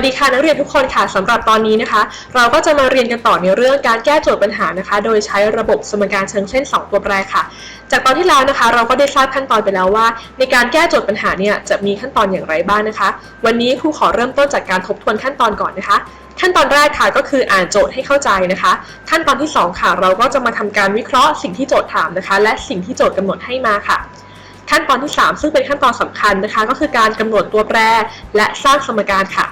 วัสดีค่ะนักเรียนทุกคนค่ะสำหรับตอนนี้นะคะ เราก็จะมาเรียนกันต่อในเรื่องการแก้โจทย์ปัญหานะคะ โดยใช้ระบบสมการเชิงเส้น 2 ตัวแปรค่ะ จากตอนที่แล้วนะคะ เราก็ได้ทราบขั้นตอนไปแล้วว่า ในการแก้โจทย์ปัญหาเนี่ยจะมีขั้นตอนอย่างไรบ้างนะคะ วันนี้ครูขอเริ่มต้นจากการทบทวนขั้นตอนก่อนนะคะ ขั้นตอนแรกค่ะก็คืออ่านโจทย์ให้เข้าใจนะคะ ขั้นตอนที่สองค่ะ เราก็จะมาทำการวิเคราะห์สิ่งที่โจทย์ถามนะคะ และสิ่งที่โจทย์กำหนดให้มาค่ะขั้นตอนที่ 3 ซึ่งเป็นขั้นตอนสำคัญนะคะ ก็คือการกำหนดตัวแปร และสร้างสมการค่ะ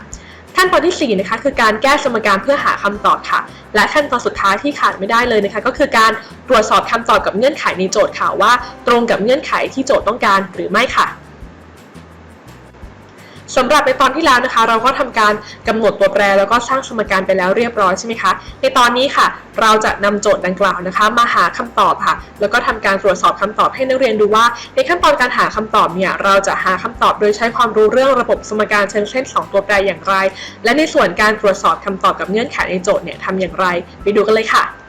ขั้นตอนที่ 4 นะคะ คือการแก้สมการเพื่อหาคำตอบค่ะ และขั้นตอนสุดท้ายที่ขาดไม่ได้เลยนะคะ ก็คือการตรวจสอบคำตอบกับเงื่อนไขในโจทย์ค่ะว่า ตรงกับเงื่อนไขที่โจทย์ต้องการหรือไม่ค่ะ สำหรับในตอนที่แล้วนะคะ เราก็ทำการกำหนดตัวแปรแล้วก็สร้างสมการไปแล้วเรียบร้อยใช่ไหมคะ ในตอนนี้ค่ะ เราจะนำโจทย์ดังกล่าวนะคะ มาหาคำตอบค่ะ แล้วก็ทำการตรวจสอบคำตอบให้นักเรียนดูว่า ในขั้นตอนการหาคำตอบเนี่ยเราจะหาคำตอบโดยใช้ความรู้เรื่องระบบสมการเชิงเส้น2ตัวแปรอย่างไร และในส่วนการตรวจสอบคำตอบกับเงื่อนไขในโจทย์เนี่ยทำอย่างไร ไปดูกันเลยค่ะ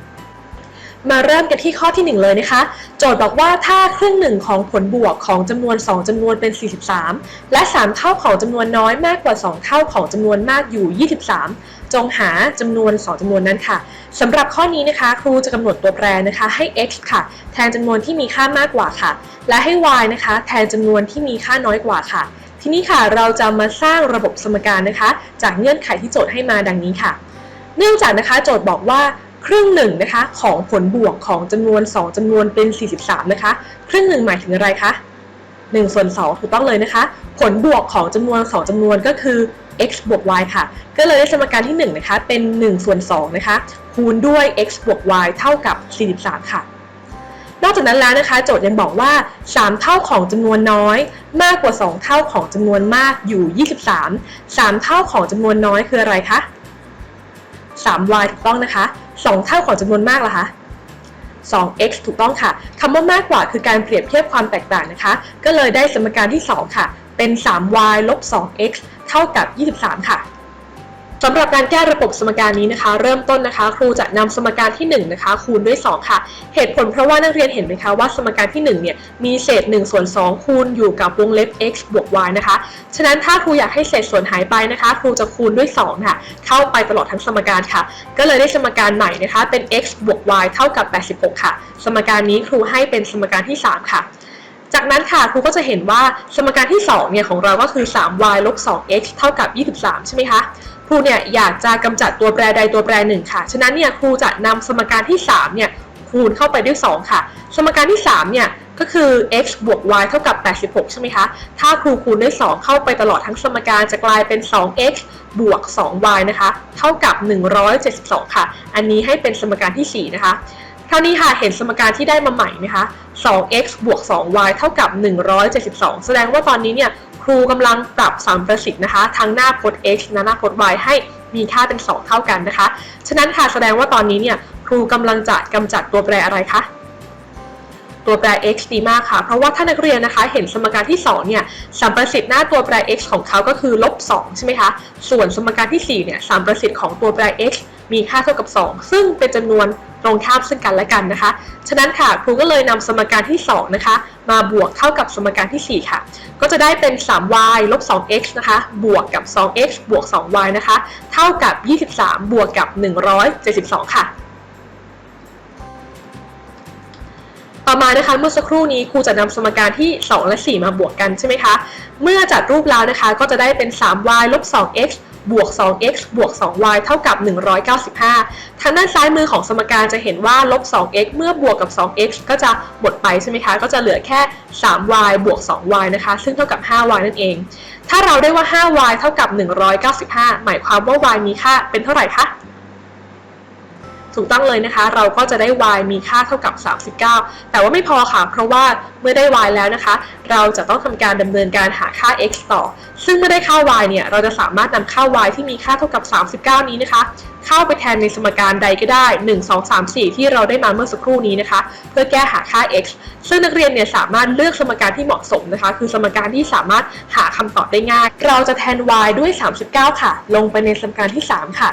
มาเริ่มกันที่ข้อที่ 1 เลยนะคะ โจทย์บอกว่าถ้าครึ่งหนึ่งของผลบวกของจำนวน 2จำนวนเป็น 43 และ 3 เท่าของจำนวนน้อยมากกว่า 2 เท่าของจำนวนมากอยู่ 23 จงหาจำนวน 2จำนวนนั้นค่ะสำหรับข้อนี้นะคะ ครูจะกำหนดตัวแปรนะคะให้ x ค่ะ แทนจำนวนที่มีค่ามากกว่าค่ะ และให้ y นะคะ แทนจำนวนที่มีค่าน้อยกว่าค่ะ ทีนี้ค่ะเราจะมาสร้างระบบสมการนะคะ จากเงื่อนไขที่โจทย์ให้มาดังนี้ค่ะ เนื่องจากนะคะโจทย์บอกว่า ครึ่งหนึ่งนะคะของผลบวกของจำนวน 2จำนวนเป็น 43 นะคะ ครึ่งหนึ่งหมายถึงอะไรคะ1ส่วน2ถูกต้องเลยนะคะ ผลบวกของจำนวน 2จำนวนก็คือ x บวก y ค่ะ ก็เลยได้สมการที่1นะคะเป็น1ส่วน2นะคะคูณด้วย x บวก y เท่ากับ 43 ค่ะ นอกจากนั้นแล้วนะคะ โจทย์ยังบอกว่า 3 เท่าของจำนวนน้อย มากกว่า 2 เท่าของจำนวนมากอยู่ 23 3 เท่าของจำนวนน้อยคืออะไรคะ 3y ถูกต้องนะคะ 2 เท่าของจำนวนมากล่ะคะ 2x ถูกต้องค่ะคำว่ามากกว่าคือการเปรียบเทียบความแตกต่างนะคะ ก็เลยได้สมการที่ 2 ค่ะ เป็น 3y ลบ 2x เท่ากับ 23 ค่ะ สำหรับการแก้ระบบสมการนี้นะคะ เริ่มต้นนะคะ ครูจะนำสมการที่ 1 นะคะ คูณด้วย 2 ค่ะ เหตุผลเพราะว่านักเรียนเห็นไหมคะว่าสมการที่ 1 เนี่ยมีเศษ1ส่วน2 คูณอยู่กับวงเล็บ x บวก y นะคะ ฉะนั้นถ้าครูอยากให้เศษส่วนหายไปนะคะ ครูจะคูณด้วย2ค่ะเข้าไปตลอดทั้งสมการค่ะ ก็เลยได้สมการใหม่นะคะเป็น x บวก y เท่ากับ 86 ค่ะ สมการนี้ครูให้เป็นสมการที่ 3 ค่ะจากนั้นค่ะครูก็จะเห็นว่าสมการที่ 2 เนี่ยของเราก็คือ 3y ลบ 2x เท่ากับ 23 ใช่ไหมคะ ครูเนี่ยอยากจะกำจัดตัวแปรใดตัวแปรหนึ่งค่ะ ฉะนั้นเนี่ยครูจะนำสมการที่3เนี่ยคูณเข้าไปด้วย 2 ค่ะ สมการที่3เนี่ยก็คือ x บวก y เท่ากับ 86 ใช่ไหมคะ ถ้าครูคูณด้วย 2 เข้าไปตลอดทั้งสมการจะกลายเป็น 2x บวก 2y นะคะ เท่ากับ 172 ค่ะ อันนี้ให้เป็นสมการที่ 4 นะคะเท่านี้ค่ะ เห็นสมการที่ได้มาใหม่ไหมคะ 2x บวก 2y เท่ากับ 172 แสดงว่าตอนนี้เนี่ย รูกำลังปรับสามประสิทธิ์นะคะทั้งหน้าพจน์ x และหน้าพจน์ y ให้มีค่าเป็น 2 เท่ากันนะคะ ฉะนั้นค่ะแสดงว่าตอนนี้เนี่ยครูกำลังจะกำจัดตัวแปรอะไรคะตัวแปร x ดีมากค่ะ เพราะว่าถ้านักเรียนนะคะ เห็นสมการที่ 2 เนี่ยสัมประสิทธิ์หน้าตัวแปร x ของเขาก็คือลบ2ใช่ไหมคะ ส่วนสมการที่ 4 เนี่ยสัมประสิทธิ์ของตัวแปร x มีค่าเท่ากับ 2 ซึ่งเป็นจำนวนตรงข้ามซึ่งกันและกันนะคะ ฉะนั้นค่ะครูก็เลยนำสมการที่2นะคะมาบวกเท่ากับสมการที่ 4 ค่ะ ก็จะได้เป็น 3y ลบ 2x นะคะ บวกกับ 2x บวก 2y นะคะ เท่ากับ 23 บวกกับ 172 ค่ะต่อมานะคะเมื่อสักครู่นี้ครูจะนำสมการที่ 2 และ 4 มาบวกกันใช่ไหมคะ เมื่อจัดรูปแล้วนะคะก็จะได้เป็น 3y ลบ 2x บวก 2x บวก 2y เท่ากับ 195 ทางด้านซ้ายมือของสมการจะเห็นว่าลบ 2x เมื่อบวกกับ 2x ก็จะหมดไปใช่ไหมคะ ก็จะเหลือแค่ 3y บวก 2y นะคะ ซึ่งเท่ากับ 5y นั่นเอง ถ้าเราได้ว่า 5y เท่ากับ 195 หมายความว่า y มีค่าเป็นเท่าไหร่คะ ถูกต้องเลยนะคะ เราก็จะได้ y มีค่าเท่ากับ 39 แต่ว่าไม่พอค่ะ เพราะว่าเมื่อได้ y แล้วนะคะ เราจะต้องทำการดำเนินการหาค่า x ต่อ ซึ่งเมื่อได้ค่า y เนี่ย เราจะสามารถนำค่า y ที่มีค่าเท่ากับ 39 นี้นะคะ เข้าไปแทนในสมการใดก็ได้ 1 2 3 4 ที่เราได้มาเมื่อสักครู่นี้นะคะ เพื่อแก้หาค่า x ซึ่งนักเรียนเนี่ยสามารถเลือกสมการที่เหมาะสมนะคะ คือสมการที่สามารถหาคำตอบได้ง่าย เราจะแทน y ด้วย 39 ค่ะ ลงไปในสมการที่ 3 ค่ะ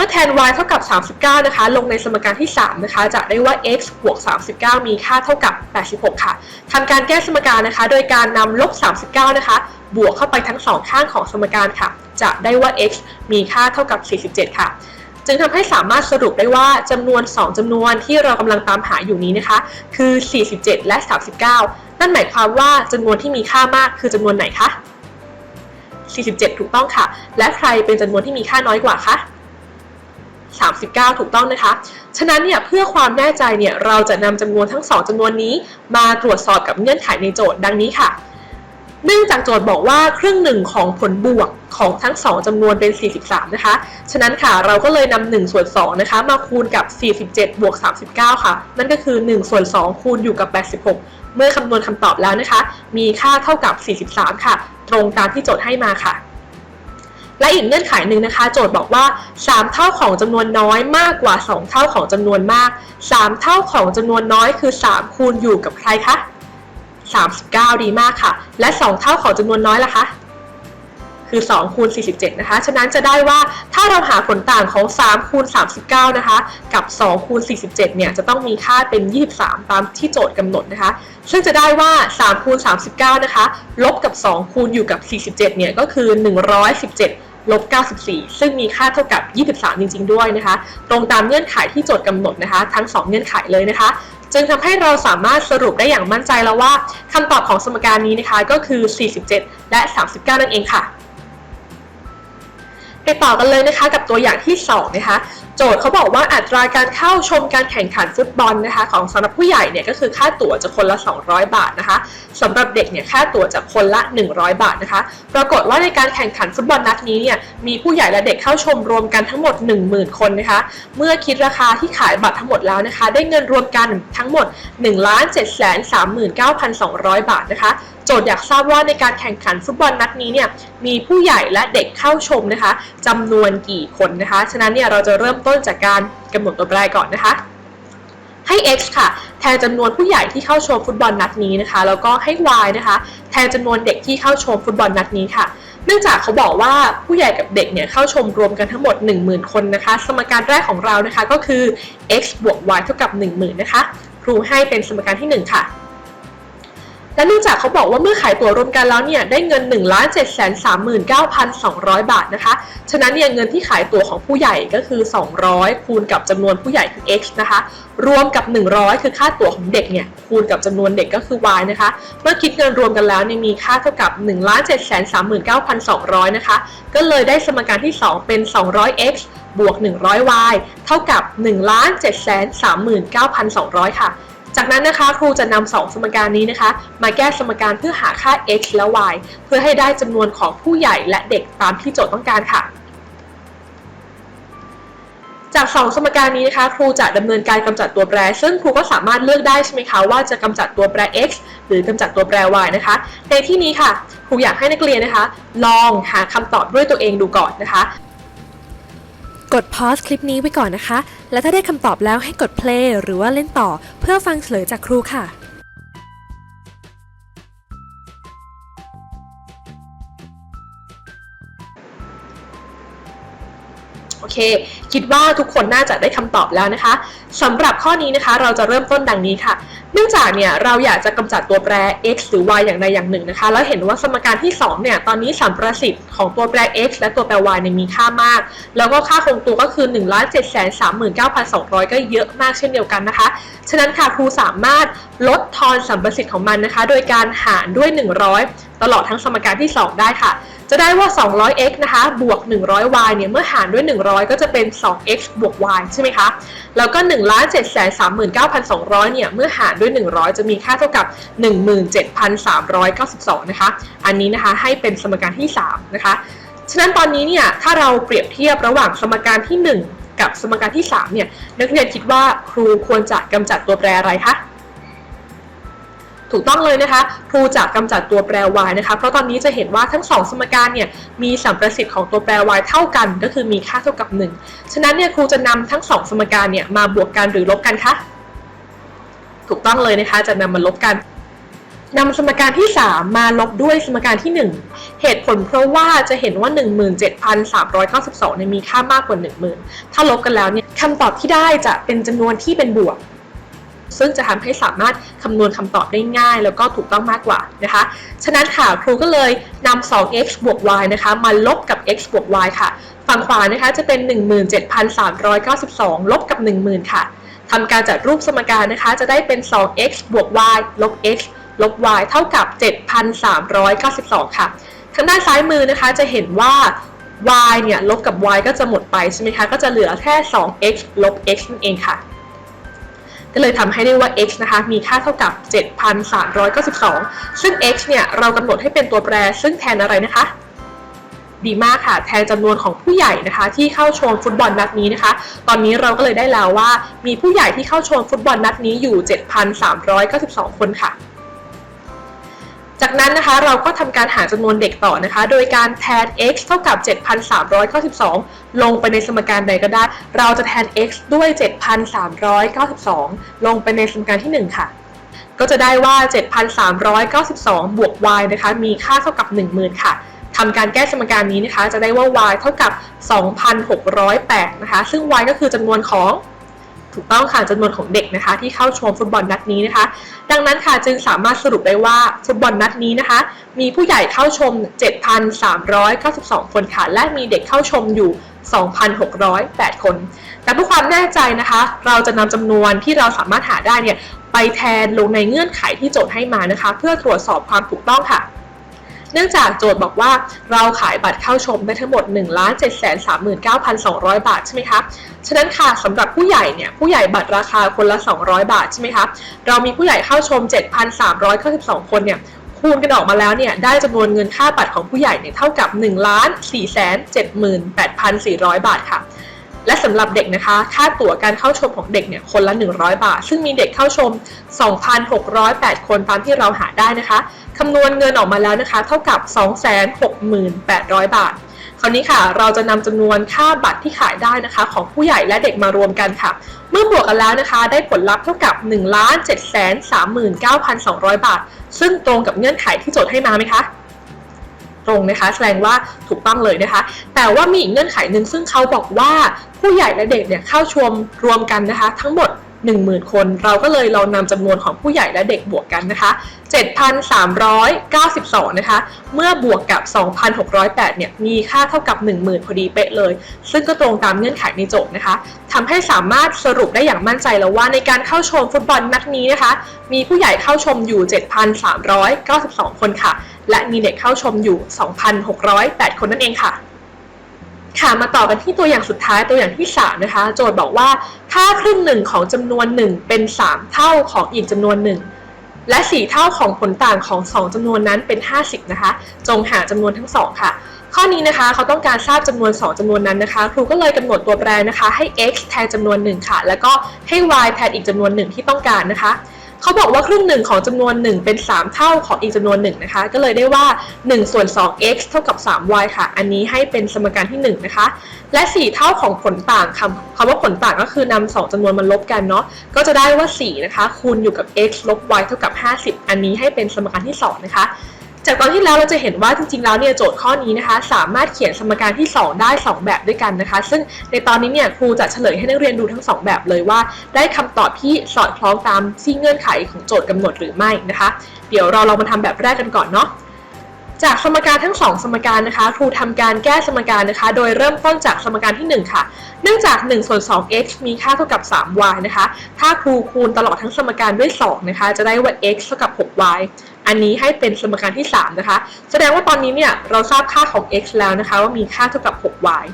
มื่อแทน y เท่ากับ 39 นะคะ ลงในสมการที่ 3 นะคะ จะได้ว่า x บวก 39 มีค่าเท่ากับ 86 ค่ะทำการแก้สมการนะคะ โดยการนำลบ 39 นะคะ บวกเข้าไปทั้งสองข้างของสมการค่ะ จะได้ว่า x มีค่าเท่ากับ 47 ค่ะ จึงทำให้สามารถสรุปได้ว่าจำนวน 2จำนวนที่เรากำลังตามหาอยู่นี้นะคะ คือ 47 และ 39 นั่นหมายความว่าจำนวนที่มีค่ามากคือจำนวนไหนคะ47 ถูกต้องค่ะ และใครเป็นจำนวนที่มีค่าน้อยกว่าคะ 39 ถูกต้องนะคะ ฉะนั้นเนี่ยเพื่อความแน่ใจเนี่ยเราจะนำจำนวนทั้ง 2จำนวนนี้ มาตรวจสอบกับเงื่อนไขในโจทย์ดังนี้ค่ะ เนื่องจากโจทย์บอกว่าครึ่งหนึ่งของผลบวกของทั้ง 2จำนวนเป็น 43 นะคะ ฉะนั้นค่ะเราก็เลยนำ1ส่วน2นะคะมาคูณกับ 47 บวก 39 ค่ะ นั่นก็คือ1ส่วน2คูณอยู่กับ 86 เมื่อคำนวณคำตอบแล้วนะคะ มีค่าเท่ากับ 43 ค่ะ ตรงตามที่โจทย์ให้มาค่ะ และอีกเงื่อนไขหนึ่งนะคะ โจทย์บอกว่า 3 เท่าของจำนวนน้อยมากกว่า 2 เท่าของจำนวนมาก 3 เท่าของจำนวนน้อยคือ 3 คูณอยู่กับใครคะ39 ดีมากค่ะ และ 2 เท่าของจำนวนน้อยล่ะคะคือ2คูณ47 นะคะ ฉะนั้นจะได้ว่าถ้าเราหาผลต่างของ3คูณ39 นะคะ กับ2คูณ47 เนี่ยจะต้องมีค่าเป็น 23 ตามที่โจทย์กำหนดนะคะ ซึ่งจะได้ว่า3คูณ39 นะคะ ลบกับ 2 คูณอยู่กับ 47 เนี่ยก็คือ 117 ลบ 94 ซึ่งมีค่าเท่ากับ 23 จริง ๆ ด้วยนะคะ ตรงตามเงื่อนไขที่โจทย์กำหนดนะคะ ทั้ง 2 เงื่อนไขเลยนะคะ จึงทำให้เราสามารถสรุปได้อย่างมั่นใจแล้วว่าคำตอบของสมการนี้นะคะก็คือ 47 และ 39 นั่นเองค่ะไปต่อกันเลยนะคะกับตัวอย่างที่ 2 นะคะ โจทย์เขาบอกว่าอัตราการเข้าชมการแข่งขันฟุตบอลนะคะ ของสำหรับผู้ใหญ่เนี่ยก็คือค่าตั๋วจะคนละ 200 บาทนะคะสำหรับเด็กเนี่ยค่าตั๋วจะคนละ 100 บาทนะคะ ปรากฏว่าในการแข่งขันฟุตบอลนัดนี้เนี่ยมีผู้ใหญ่และเด็กเข้าชมรวมกันทั้งหมด 10,000 คนนะคะ เมื่อคิดราคาที่ขายบัตรทั้งหมดแล้วนะคะ ได้เงินรวมกันทั้งหมด 1 7 3 9 2 0 0 บาทนะคะโจทย์อยากทราบว่าในการแข่งขันฟุตบอลนัดนี้เนี่ยมีผู้ใหญ่และเด็กเข้าชมนะคะจำนวนกี่คนนะคะ ฉะนั้นเนี่ยเราจะเริ่มต้นจากการกำหนดตัวแปรก่อนนะคะ ให้ x ค่ะ แทนจำนวนผู้ใหญ่ที่เข้าชมฟุตบอลนัดนี้นะคะ แล้วก็ให้ y นะคะ แทนจำนวนเด็กที่เข้าชมฟุตบอลนัดนี้ค่ะเนื่องจากเขาบอกว่าผู้ใหญ่กับเด็กเนี่ยเข้าชมรวมกันทั้งหมด 10,000 คนนะคะ สมการแรกของเรานะคะก็คือ x บวก y เท่ากับ 10,000 นะคะ ครูให้เป็นสมการที่ 1 ค่ะ และเนื่องจากเขาบอกว่าเมื่อขายตั๋วรวมกันแล้วเนี่ยได้เงิน 1 7 3 9 2 0 0 บาทนะคะ ฉะนั้นเนี่ยเงินที่ขายตั๋วของผู้ใหญ่ก็คือ 200 คูณกับจำนวนผู้ใหญ่คือ x นะคะ รวมกับ 100 คือค่าตั๋วของเด็กเนี่ยคูณกับจำนวนเด็กก็คือ y นะคะ เมื่อคิดเงินรวมกันแล้วเนี่ยมีค่าเท่ากับ 1 7 3 9 2 0 0 นะคะ ก็เลยได้สมการที่ 2 เป็น 200x บวก 100y เท่ากับ 1 7 3 9 2 0 0 ค่ะ จากนั้นนะคะครูจะนำสองสมการนี้นะคะ มาแก้สมการเพื่อหาค่า x และ y เพื่อให้ได้จำนวนของผู้ใหญ่และเด็กตามที่โจทย์ต้องการค่ะ จากสองสมการนี้นะคะ ครูจะดำเนินการกำจัดตัวแปร ซึ่งครูก็สามารถเลือกได้ใช่ไหมคะว่าจะกำจัดตัวแปร x หรือกำจัดตัวแปร y นะคะ ในที่นี้ค่ะ ครูอยากให้นักเรียนนะคะ ลองหาคำตอบด้วยตัวเองดูก่อนนะคะ กดพอสคลิปนี้ไว้ก่อนนะคะ และถ้าได้คำตอบแล้วให้กด play หรือว่าเล่นต่อเพื่อฟังเฉลยจากครูค่ะโอเคคิดว่าทุกคนน่าจะได้คำตอบแล้วนะคะสำหรับข้อนี้นะคะ เราจะเริ่มต้นดังนี้ค่ะ เนื่องจากเนี่ยเราอยากจะกำจัดตัวแปร x หรือ y อย่างใดอย่างหนึ่งนะคะ แล้วเห็นว่าสมการที่ 2 เนี่ย ตอนนี้สัมประสิทธิ์ของตัวแปร x และตัวแปร y เนี่ยมีค่ามาก แล้วก็ค่าคงตัวก็คือ 1 7 3 9 2 0 0 ก็เยอะมากเช่นเดียวกันนะคะ ฉะนั้นค่ะครูสามารถลดทอนสัมประสิทธิ์ของมันนะคะ โดยการหารด้วย 100 ตลอดทั้งสมการที่ 2 ได้ค่ะ จะได้ว่า 200x นะคะ บวก 100y เนี่ย เมื่อหารด้วย 100 ก็จะเป็น 2x บวก y ใช่ไหมคะ แล้วก็1 7 3 9 2 0 0 เนี่ย เมื่อหารด้วย 100 จะมีค่าเท่ากับ 17,392 นะคะ อันนี้นะคะให้เป็นสมการที่ 3 นะคะ ฉะนั้นตอนนี้เนี่ย ถ้าเราเปรียบเทียบระหว่างสมการที่ 1 กับสมการที่ 3 เนี่ย นักเรียนคิดว่าครูควรจะกำจัดตัวแปรอะไรคะ ถูกต้องเลยนะคะครูจะกำจัดตัวแปร y นะคะ เพราะตอนนี้จะเห็นว่าทั้ง 2 สมการเนี่ยมีสัมประสิทธิ์ของตัวแปร y เท่ากัน ก็คือมีค่าเท่ากับ 1 ฉะนั้นเนี่ยครูจะนำทั้ง 2 สมการเนี่ยมาบวกกันหรือลบกันคะถูกต้องเลยนะคะจะนำมาลบกันนำสมการที่ 3 มาลบด้วยสมการที่ 1 เหตุผลเพราะว่าจะเห็นว่า 17,392เนี่ยมีค่ามากกว่า 10,000 ถ้าลบกันแล้วเนี่ยคำตอบที่ได้จะเป็นจำนวนที่เป็นบวก ซึ่งจะทำให้สามารถคำนวณคำตอบได้ง่าย แล้วก็ถูกต้องมากกว่านะคะ ฉะนั้นค่ะครูก็เลยนำ 2x บวก y นะคะ มาลบกับ x บวก y ค่ะ ฝั่งขวานะคะจะเป็น 17,392 ลบกับ 10,000 ค่ะทำการจัดรูปสมการนะคะ จะได้เป็น 2x บวก y ลบ x ลบ y เท่ากับ 7,392 ค่ะ ทางด้านซ้ายมือนะคะจะเห็นว่า y เนี่ยลบกับ y ก็จะหมดไปใช่ไหมคะ ก็จะเหลือแค่ 2x ลบ x นั่นเองค่ะ ก็เลยทำให้ได้ว่า x นะคะ มีค่าเท่ากับ 7,392 ซึ่ง x เนี่ย เรากำหนดให้เป็นตัวแปร ซึ่งแทนอะไรนะคะ ดีมากค่ะ แทนจำนวนของผู้ใหญ่นะคะ ที่เข้าชมฟุตบอลนัดนี้นะคะ ตอนนี้เราก็เลยได้แล้วว่า มีผู้ใหญ่ที่เข้าชมฟุตบอลนัดนี้อยู่ 7,392 คนค่ะ จากนั้นนะคะเราก็ทำการหาจำนวนเด็กต่อนะคะ โดยการแทน x เท่ากับ 7,392 ลงไปในสมการใดก็ได้ เราจะแทน x ด้วย 7,392 ลงไปในสมการที่ 1 ค่ะ ก็จะได้ว่า 7,392 บวก y นะคะ มีค่าเท่ากับ 10,000 ค่ะทำการแก้สมการนี้นะคะ จะได้ว่า y เท่ากับ 2,608 นะคะ ซึ่ง y ก็คือจำนวนของ ถูกต้องค่ะจำนวนของเด็กนะคะ ที่เข้าชมฟุตบอลนัดนี้นะคะ ดังนั้นค่ะจึงสามารถสรุปได้ว่าฟุตบอลนัดนี้นะคะ มีผู้ใหญ่เข้าชม 7,392 คนค่ะ และมีเด็กเข้าชมอยู่ 2,608 คน แต่เพื่อความแน่ใจนะคะ เราจะนำจำนวนที่เราสามารถหาได้เนี่ยไปแทนลงในเงื่อนไขที่โจทย์ให้มานะคะ เพื่อตรวจสอบความถูกต้องค่ะ เนื่องจากโจทย์บอกว่าเราขายบัตรเข้าชมได้ทั้งหมด 1 7 3 9 2 0 0 บาทใช่ไหมคะฉะนั้นค่ะสำหรับผู้ใหญ่เนี่ยผู้ใหญ่บัตรราคาคนละ 200 บาทใช่ไหมคะเรามีผู้ใหญ่เข้าชม 7,392 คนเนี่ยคูณกันออกมาแล้วเนี่ยได้จำนวนเงินค่าบัตรของผู้ใหญ่เนี่ยเท่ากับ 1 4 7 8 4 0 0 บาทค่ะ และสำหรับเด็กนะคะ ค่าตั๋วการเข้าชมของเด็กเนี่ยคนละ 100 บาท ซึ่งมีเด็กเข้าชม 2,608 คนตามที่เราหาได้นะคะคำนวณเงินออกมาแล้วนะคะ เท่ากับ 268,000 บาท คราวนี้ค่ะ เราจะนำจำนวนค่าบัตรที่ขายได้นะคะ ของผู้ใหญ่และเด็กมารวมกันค่ะ เมื่อบวกกันแล้วนะคะ ได้ผลลัพธ์เท่ากับ 1 7 3 9 2 0 0 บาท ซึ่งตรงกับเงื่อนไขที่โจทย์ให้มาไหมคะ ตรงนะคะ แสดงว่าถูกต้องเลยนะคะ แต่ว่ามีอีกเงื่อนไขหนึ่งซึ่งเขาบอกว่าผู้ใหญ่และเด็กเนี่ยเข้าชมรวมกันนะคะ ทั้งหมด 10,000 คน เราก็เลยเรานำจำนวนของผู้ใหญ่และเด็กบวกกันนะคะ 7,392 นะคะ เมื่อบวกกับ 2,608 เนี่ย มีค่าเท่ากับ 10,000 พอดีเป๊ะเลย ซึ่งก็ตรงตามเงื่อนไขในโจทย์นะคะทำให้สามารถสรุปได้อย่างมั่นใจแล้วว่าในการเข้าชมฟุตบอลนัดนี้นะคะ มีผู้ใหญ่เข้าชมอยู่ 7,392 คนค่ะ และมีเด็กเข้าชมอยู่ 2,608 คนนั่นเองค่ะ ค่ะมาต่อกันที่ตัวอย่างสุดท้ายตัวอย่างที่ 3 นะคะ โจทย์บอกว่าถ้าครึ่งหนึ่งของจำนวน 1 เป็น 3 เท่าของอีกจำนวน1และ 4 เท่าของผลต่างของ 2จำนวนนั้นเป็น 50 นะคะ จงหาจำนวนทั้ง 2 ค่ะ ข้อนี้นะคะเขาต้องการทราบจำนวน 2จำนวนนั้นนะคะ ครูก็เลยกำหนดตัวแปรนะคะให้ x แทนจำนวน 1 ค่ะ แล้วก็ให้ y แทนอีกจำนวน1ที่ต้องการนะคะ เขาบอกว่าครึ่งหนึ่งของจำนวน 1 เป็น 3 เท่าของอีกจำนวน1นะคะ ก็เลยได้ว่า1ส่วน 2x เท่ากับ 3y ค่ะ อันนี้ให้เป็นสมการที่1นะคะ และ 4 เท่าของผลต่างคำคำว่าผลต่างก็คือนำ2จำนวนมาลบกันเนาะ ก็จะได้ว่า4นะคะคูณอยู่กับ x ลบ y เท่ากับ 50 อันนี้ให้เป็นสมการที่2นะคะ จากตอนที่แล้วเราจะเห็นว่าจริงๆแล้วเนี่ยโจทย์ข้อนี้นะคะ สามารถเขียนสมการที่ 2 ได้ 2 แบบด้วยกันนะคะ ซึ่งในตอนนี้เนี่ยครูจะเฉลยให้นักเรียนดูทั้ง 2 แบบเลยว่า ได้คำตอบที่สอดคล้องตามที่เงื่อนไขของโจทย์กำหนดหรือไม่นะคะ เดี๋ยวเราลองมาทำแบบแรกกันก่อนเนาะจากสมการทั้ง 2 สมการนะคะ ครูทำการแก้สมการนะคะ โดยเริ่มต้นจากสมการที่ 1 ค่ะ เนื่องจาก1ส่วน 2x มีค่าเท่ากับ 3y นะคะ ถ้าครูคูณตลอดทั้งสมการด้วย 2 นะคะ จะได้ว่า x เท่ากับ 6y อันนี้ให้เป็นสมการที่ 3 นะคะ แสดงว่าตอนนี้เนี่ยเราทราบค่าของ x แล้วนะคะ ว่ามีค่าเท่ากับ 6y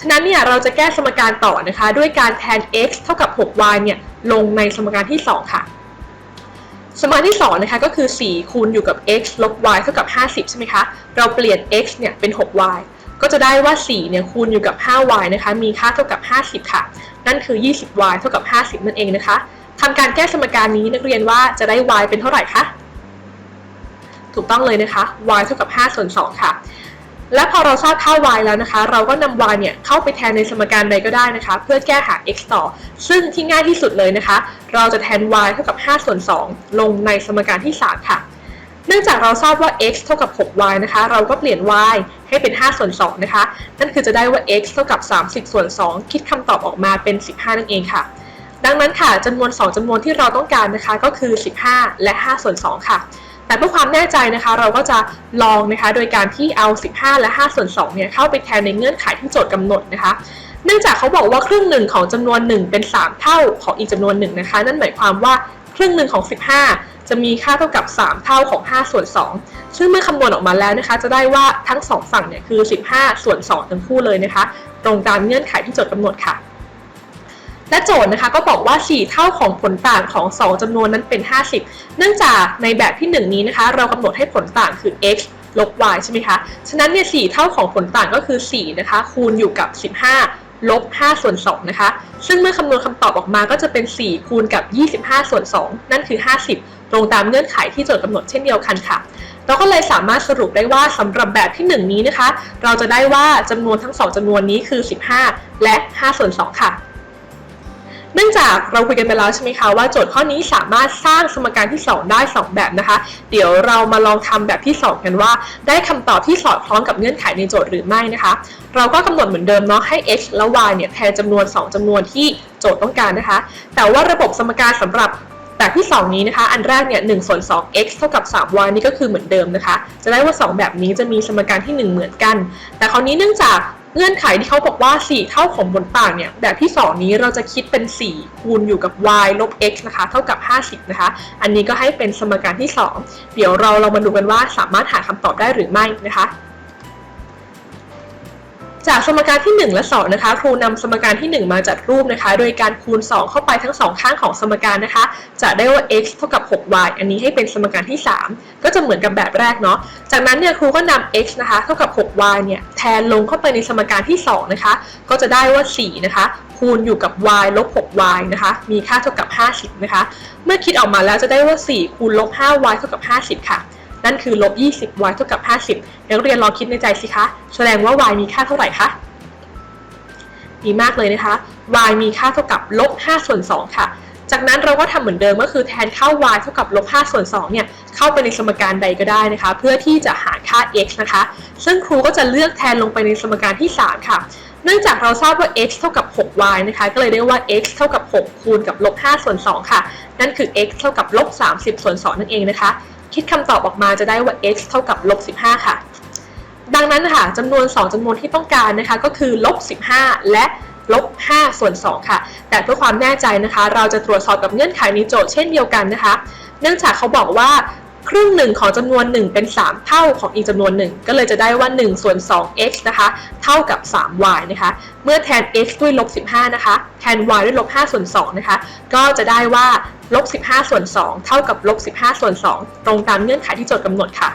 ฉะนั้นเนี่ยเราจะแก้สมการต่อนะคะ ด้วยการแทน x เท่ากับ 6y เนี่ยลงในสมการที่ 2 ค่ะ สมการที่2นะคะก็คือ 4 คูณอยู่กับ x ลบ y เท่ากับ 50 ใช่ไหมคะ เราเปลี่ยน x เนี่ยเป็น 6y ก็จะได้ว่า 4 เนี่ยคูณอยู่กับ 5y นะคะ มีค่าเท่ากับ 50 ค่ะ นั่นคือ 20y เท่ากับ 50 นั่นเองนะคะทำการแก้สมการนี้นักเรียนว่าจะได้ y เป็นเท่าไหร่คะ ถูกต้องเลยนะคะ y เท่ากับ5ส่วน2ค่ะ และพอเราทราบค่า y แล้วนะคะ เราก็นำ y เนี่ยเข้าไปแทนในสมการใดก็ได้นะคะ เพื่อแก้หา x ต่อ ซึ่งที่ง่ายที่สุดเลยนะคะ เราจะแทน y เท่ากับ5ส่วน2ลงในสมการที่ 3 ค่ะ เนื่องจากเราทราบว่า x เท่ากับ 6y นะคะ เราก็เปลี่ยน y ให้เป็น 5 ส่วน2นะคะ นั่นคือจะได้ว่า x เท่ากับ 30 ส่วน 2 คิดคำตอบออกมาเป็น 15 นั่นเองค่ะดังนั้นค่ะจำนวน 2จำนวนที่เราต้องการนะคะ ก็คือ 15 และ 5 ส่วน 2 ค่ะ แต่เพื่อความแน่ใจนะคะเราก็จะลองนะคะโดยการที่เอา 15 และ 5 ส่วน2เนี่ยเข้าไปแทนในเงื่อนไขที่โจทย์กำหนดนะคะ เนื่องจากเขาบอกว่าครึ่งหนึ่งของจำนวน 1 เป็น 3 เท่าของอีกจำนวนหนึ่งนะคะ นั่นหมายความว่าครึ่งหนึ่งของ 15 จะมีค่าเท่ากับ 3 เท่าของ 5 ส่วน 2 ซึ่งเมื่อคำนวณออกมาแล้วนะคะ จะได้ว่าทั้ง 2 ฝั่งเนี่ยคือ 15 ส่วน 2 ทั้งคู่เลยนะคะ ตรงตามเงื่อนไขที่โจทย์กำหนดค่ะ และโจทย์นะคะก็บอกว่า 4 เท่าของผลต่างของ 2จำนวนนั้นเป็น 50 เนื่องจากในแบบที่ 1 นี้นะคะ เรากำหนดให้ผลต่างคือ x ลบ y ใช่ไหมคะ ฉะนั้นเนี่ย 4 เท่าของผลต่างก็คือ 4 นะคะ คูณอยู่กับ 15 ลบ 5 ส่วน 2 นะคะ ซึ่งเมื่อคำนวณคำตอบออกมาก็จะเป็น 4 คูณกับ 25 ส่วน 2 นั่นคือ 50 ตรงตามเงื่อนไขที่โจทย์กำหนดเช่นเดียวกันค่ะ เราก็เลยสามารถสรุปได้ว่าสำหรับแบบที่ 1 นี้นะคะ เราจะได้ว่าจำนวนทั้ง 2จำนวนนี้คือ 15 และ 5 ส่วน 2 ค่ะ เนื่องจากเราคุยกันไปแล้วใช่ไหมคะว่าโจทย์ข้อนี้สามารถสร้างสมการที่ 2 ได้ 2 แบบนะคะ เดี๋ยวเรามาลองทำแบบที่ 2 กันว่า ได้คำตอบที่สอดคล้องกับเงื่อนไขในโจทย์หรือไม่นะคะ เราก็กำหนดเหมือนเดิมเนาะให้ x และ y เนี่ยแทนจำนวน 2จำนวนที่โจทย์ต้องการนะคะ แต่ว่าระบบสมการสำหรับแบบที่ 2 นี้นะคะ อันแรกเนี่ย1ส่วน2 x เท่ากับ 3y นี่ก็คือเหมือนเดิมนะคะ จะได้ว่า 2 แบบนี้จะมีสมการที่ 1 เหมือนกัน แต่คราวนี้เนื่องจาก เงื่อนไขที่เขาบอกว่า 4 เท่าของผลต่างเนี่ย แบบที่ 2 นี้เราจะคิดเป็น 4 คูณอยู่กับ y ลบ x นะคะ เท่ากับ 50 นะคะ อันนี้ก็ให้เป็นสมการที่ 2 เดี๋ยวเราเรามาดูกันว่าสามารถหาคำตอบได้หรือไม่นะคะ จากสมการที่ 1 และ 2 นะคะ ครูนำสมการที่ 1 มาจัดรูปนะคะ โดยการคูณ 2 เข้าไปทั้ง 2 ข้างของสมการนะคะ จะได้ว่า x เท่ากับ 6y อันนี้ให้เป็นสมการที่ 3 ก็จะเหมือนกับแบบแรกเนาะ จากนั้นเนี่ยครูก็นำ x นะคะ เท่ากับ 6y เนี่ยแทนลงเข้าไปในสมการที่ 2 นะคะ ก็จะได้ว่า 4 นะคะ คูณอยู่กับ y ลบ 6y นะคะ มีค่าเท่ากับ 50 นะคะ เมื่อคิดออกมาแล้วจะได้ว่า 4 คูณลบ 5y เท่ากับ 50 ค่ะ นั่นคือลบ 20y เท่ากับ 50 นักเรียนลองคิดในใจสิคะ แสดงว่า y มีค่าเท่าไหร่คะ ดีมากเลยนะคะ y มีค่าเท่ากับลบ5ส่วน2ค่ะ จากนั้นเราก็ทำเหมือนเดิมก็คือแทนค่า y เท่ากับลบ5ส่วน2เนี่ย เข้าไปในสมการใดก็ได้นะคะ เพื่อที่จะหาค่า x นะคะ ซึ่งครูก็จะเลือกแทนลงไปในสมการที่ 3 ค่ะเนื่องจากเราทราบว่า x เท่ากับ 6y นะคะ ก็เลยได้ว่า x เท่ากับ 6 คูณกับลบ5ส่วน2ค่ะ นั่นคือ x เท่ากับลบ30 ส่วน 2 นั่นเองนะคะ คิดคำตอบออกมาจะได้ว่า x เท่ากับลบ15 ค่ะ ดังนั้นค่ะจำนวน 2จำนวนที่ต้องการนะคะก็คือลบ15 และลบ5ส่วน 2 ค่ะ แต่เพื่อความแน่ใจนะคะ เราจะตรวจสอบกับเงื่อนไขในโจทย์เช่นเดียวกันนะคะ เนื่องจากเขาบอกว่า ครึ่งหนึ่งของจำนวน 1 เป็น 3 เท่าของอีกจำนวนหนึ่งก็เลยจะได้ว่า 1 ส่วน 2x นะคะ เท่ากับ 3y นะคะ เมื่อแทน x ด้วยลบ 15 นะคะ แทน y ด้วยลบ 5 ส่วน 2 นะคะ ก็จะได้ว่าลบ 15 ส่วน 2 เท่ากับลบ 15 ส่วน 2 ตรงตามเงื่อนไขที่โจทย์กำหนดค่ะ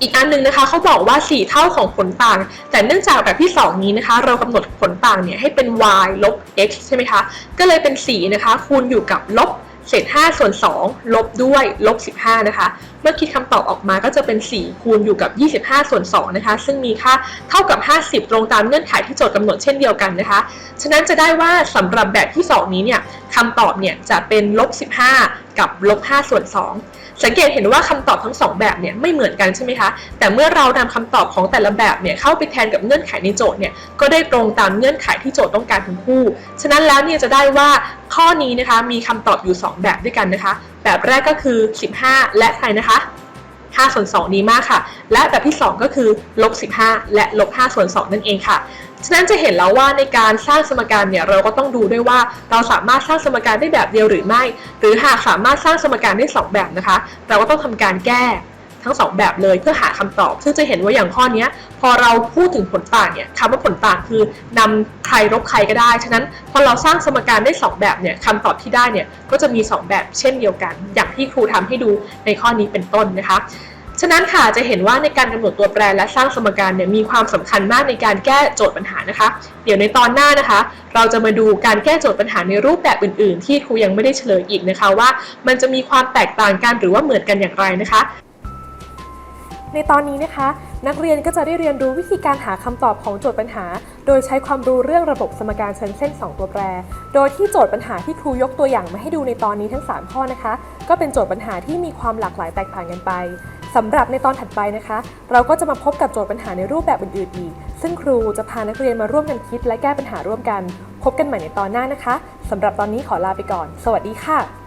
อีกอันหนึงนะคะเขาบอกว่า 4 เท่าของผลต่าง แต่เนื่องจากแบบที่ 2 นี้นะคะ เรากำหนดผลต่างเนี่ยให้เป็น y ลบ x ใช่ไหมคะ ก็เลยเป็น 4 นะคะ คูณอยู่กับลบ เศษ5ส่วน2ลบด้วยลบ15นะคะ เมื่อคิดคำตอบออกมาก็จะเป็น 4 คูณอยู่กับ 25 ส่วน2นะคะ ซึ่งมีค่าเท่ากับ 50 ตรงตามเงื่อนไขที่โจทย์กำหนดเช่นเดียวกันนะคะ ฉะนั้นจะได้ว่าสำหรับแบบที่ 2 นี้เนี่ยคำตอบเนี่ยจะเป็นลบ15 กับลบ5ส่วน2 สังเกตเห็นว่าคำตอบทั้งสองแบบเนี่ยไม่เหมือนกันใช่ไหมคะ แต่เมื่อเรานำคำตอบของแต่ละแบบเนี่ยเข้าไปแทนกับเงื่อนไขในโจทย์เนี่ยก็ได้ตรงตามเงื่อนไขที่โจทย์ต้องการทั้งคู่ ฉะนั้นแล้วเนี่ยจะได้ว่าข้อนี้นะคะมีคำตอบอยู่ 2 แบบด้วยกันนะคะ แบบแรกก็คือ 15 และใครนะคะ 5ส่วน2ดีมากค่ะ และแบบที่ 2 ก็คือลบ15 และลบ5ส่วน2นั่นเองค่ะฉะนั้นจะเห็นแล้วว่าในการสร้างสมการเนี่ยเราก็ต้องดูด้วยว่าเราสามารถสร้างสมการได้แบบเดียวหรือไม่ หรือหากสามารถสร้างสมการได้ 2 แบบนะคะ เราก็ต้องทำการแก้ ทั้ง2แบบเลยเพื่อหาคำตอบ ซึ่งจะเห็นว่าอย่างข้อนี้พอเราพูดถึงผลต่างเนี่ยคำว่าผลต่างคือนำใครลบใครก็ได้ ฉะนั้นพอเราสร้างสมการได้ 2 แบบเนี่ยคำตอบที่ได้เนี่ยก็จะมี 2 แบบเช่นเดียวกัน อย่างที่ครูทำให้ดูในข้อนี้เป็นต้นนะคะฉะนั้นค่ะจะเห็นว่าในการกำหนดตัวแปรและสร้างสมการเนี่ยมีความสำคัญมากในการแก้โจทย์ปัญหานะคะ เดี๋ยวในตอนหน้านะคะ เราจะมาดูการแก้โจทย์ปัญหาในรูปแบบอื่น ๆ ที่ครูยังไม่ได้เฉลยอีกนะคะว่า มันจะมีความแตกต่างกันหรือว่าเหมือนกันอย่างไรนะคะ ในตอนนี้นะคะ นักเรียนก็จะได้เรียนรู้วิธีการหาคำตอบของโจทย์ปัญหา โดยใช้ความรู้เรื่องระบบสมการเชิงเส้น 2 ตัวแปร โดยที่โจทย์ปัญหาที่ครูยกตัวอย่างมาให้ดูในตอนนี้ทั้ง 3 ข้อนะคะ ก็เป็นโจทย์ปัญหาที่มีความหลากหลายแตกต่างกันไปสำหรับในตอนถัดไปนะคะ เราก็จะมาพบกับโจทย์ปัญหาในรูปแบบอื่นๆอีก ซึ่งครูจะพานักเรียนมาร่วมกันคิดและแก้ปัญหาร่วมกัน พบกันใหม่ในตอนหน้านะคะสำหรับตอนนี้ขอลาไปก่อน สวัสดีค่ะ